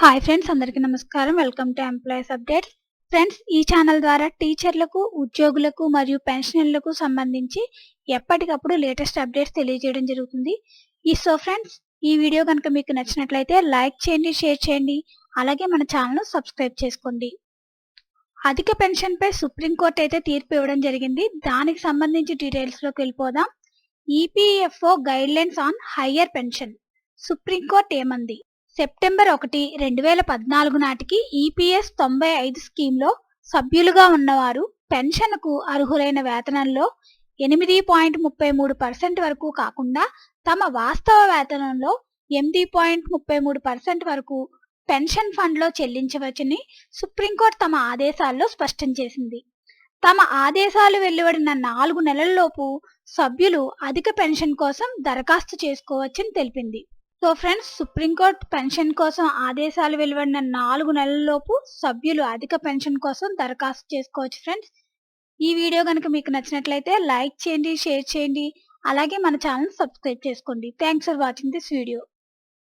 Hi friends అందరికీ నమస్కారం. Welcome to employees updates friends ఈ ఛానల్ ద్వారా టీచర్లకు ఉద్యోగులకు మరియు పెన్షనర్లకు సంబంధించి ఎప్పటికప్పుడు లేటెస్ట్ అప్డేట్స్ తెలియజేయడం జరుగుతుంది. ఈ సో ఫ్రెండ్స్ ఈ వీడియో కనుక మీకు నచ్చినట్లయితే లైక్ చేయండి షేర్ చేయండి. అలాగే మన ఛానల్ సబ్స్క్రైబ్ చేసుకోండి. అధిక పెన్షన్పై సుప్రీంకోర్టు అయితే తీర్పు ఇవ్వడం జరిగింది. దానికి సంబంధించి డీటెయిల్స్లోకి వెళ్ళిపోదాం. EPFO guidelines on higher pension supreme court ఏమంది? సెప్టెంబర్ ఒకటి రెండు వేల పద్నాలుగు నాటికి ఈపీఎస్ తొంభై ఐదు స్కీమ్లో సభ్యులుగా ఉన్నవారు పెన్షన్కు అర్హులైన వేతనంలో ఎనిమిది పాయింట్ ముప్పై మూడు పర్సెంట్ వరకు కాకుండా తమ వాస్తవ వేతనంలో ఎనిమిది పాయింట్ ముప్పై మూడు పర్సెంట్ వరకు పెన్షన్ ఫండ్లో చెల్లించవచ్చని సుప్రీంకోర్టు తమ ఆదేశాల్లో స్పష్టం చేసింది. తమ ఆదేశాలు వెలువడిన నాలుగు నెలల్లోపు సభ్యులు అధిక పెన్షన్ కోసం దరఖాస్తు చేసుకోవచ్చని తెలిపింది. సో ఫ్రెండ్స్ సుప్రీంకోర్టు పెన్షన్ కోసం ఆదేశాలు వెలువడిన నాలుగు నెలల్లోపు సభ్యులు అధిక పెన్షన్ కోసం దరఖాస్తు చేసుకోవచ్చు ఫ్రెండ్స్. ఈ వీడియో కనుక మీకు నచ్చినట్లయితే లైక్ చేయండి షేర్ చేయండి. అలాగే మన ఛానల్ సబ్స్క్రైబ్ చేసుకోండి. Thanks for watching this video.